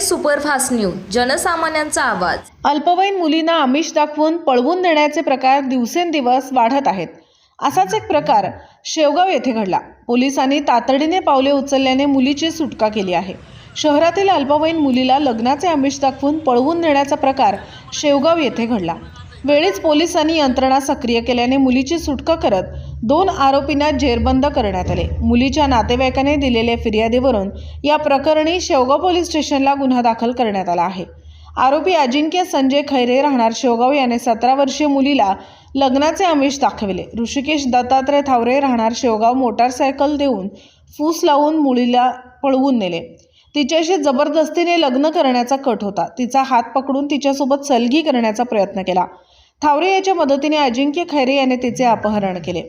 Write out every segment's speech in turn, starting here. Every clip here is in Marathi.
सुपरफास्ट न्यूज जनसामान्यांचा आवाज. अल्पवयीन मुलींना आमिष दाखवून पळवून नेण्याचे प्रकार दिवसेंदिवस वाढत आहेत. असाच एक प्रकार शेवगाव येथे घडला. पोलिसांनी तातडीने पावले उचलल्याने मुलीची सुटका केली आहे. शहरातील अल्पवयीन मुलीला लग्नाचे आमिष दाखवून पळवून नेण्याचा प्रकार शेवगाव येथे घडला. वेळीच पोलिसांनी यंत्रणा सक्रिय केल्याने मुलीची सुटका करत दोन आरोपींना जेरबंद करण्यात आले. मुलीच्या नातेवाईकाने दिलेल्या फिर्यादीवरून या प्रकरणी शेवगाव पोलीस स्टेशनला गुन्हा दाखल करण्यात आला आहे. आरोपी अजिंक्य संजय खैरे राहणार शेवगाव याने सतरा वर्षीय मुलीला लग्नाचे आमिष दाखविले. ऋषिकेश दत्तात्रय थावरे राहणार शेवगाव मोटारसायकल देऊन फूस लावून मुलीला पळवून नेले. तिच्याशी जबरदस्तीने लग्न करण्याचा कट होता. तिचा हात पकडून तिच्यासोबत सलगी करण्याचा प्रयत्न केला. थावरे याच्या मदतीने अजिंक्य खैरे याने तिचे अपहरण केले.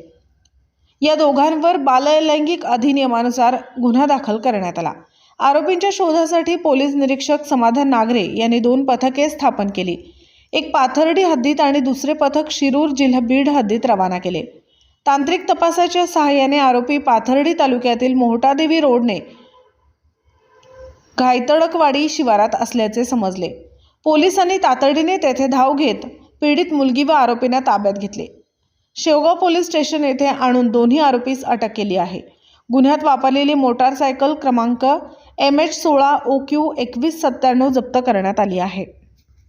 या दोघांवर बाललैंगिक अधिनियमानुसार गुन्हा दाखल करण्यात आला. आरोपींच्या शोधासाठी पोलीस निरीक्षक समाधान नागरे यांनी दोन पथके स्थापन केली. एक पाथर्डी हद्दीत आणि दुसरे पथक शिरूर जिल्हा बीड हद्दीत रवाना केले. तांत्रिक तपासाच्या सहाय्याने आरोपी पाथर्डी तालुक्यातील मोहटादेवी रोडने घायतडकवाडी शिवारात असल्याचे समजले. पोलिसांनी तातडीने तेथे धाव घेत पीडित मुलगी व आरोपींना ताब्यात घेतले. शेवगाव पोलीस स्टेशन येथे आणून दोन्ही आरोपीस अटक केली आहे. गुन्ह्यात वापरलेली मोटारसायकल क्रमांक एम एच सोळा ओ क्यू एकवीस सत्त्याण्णव जप्त करण्यात आली आहे.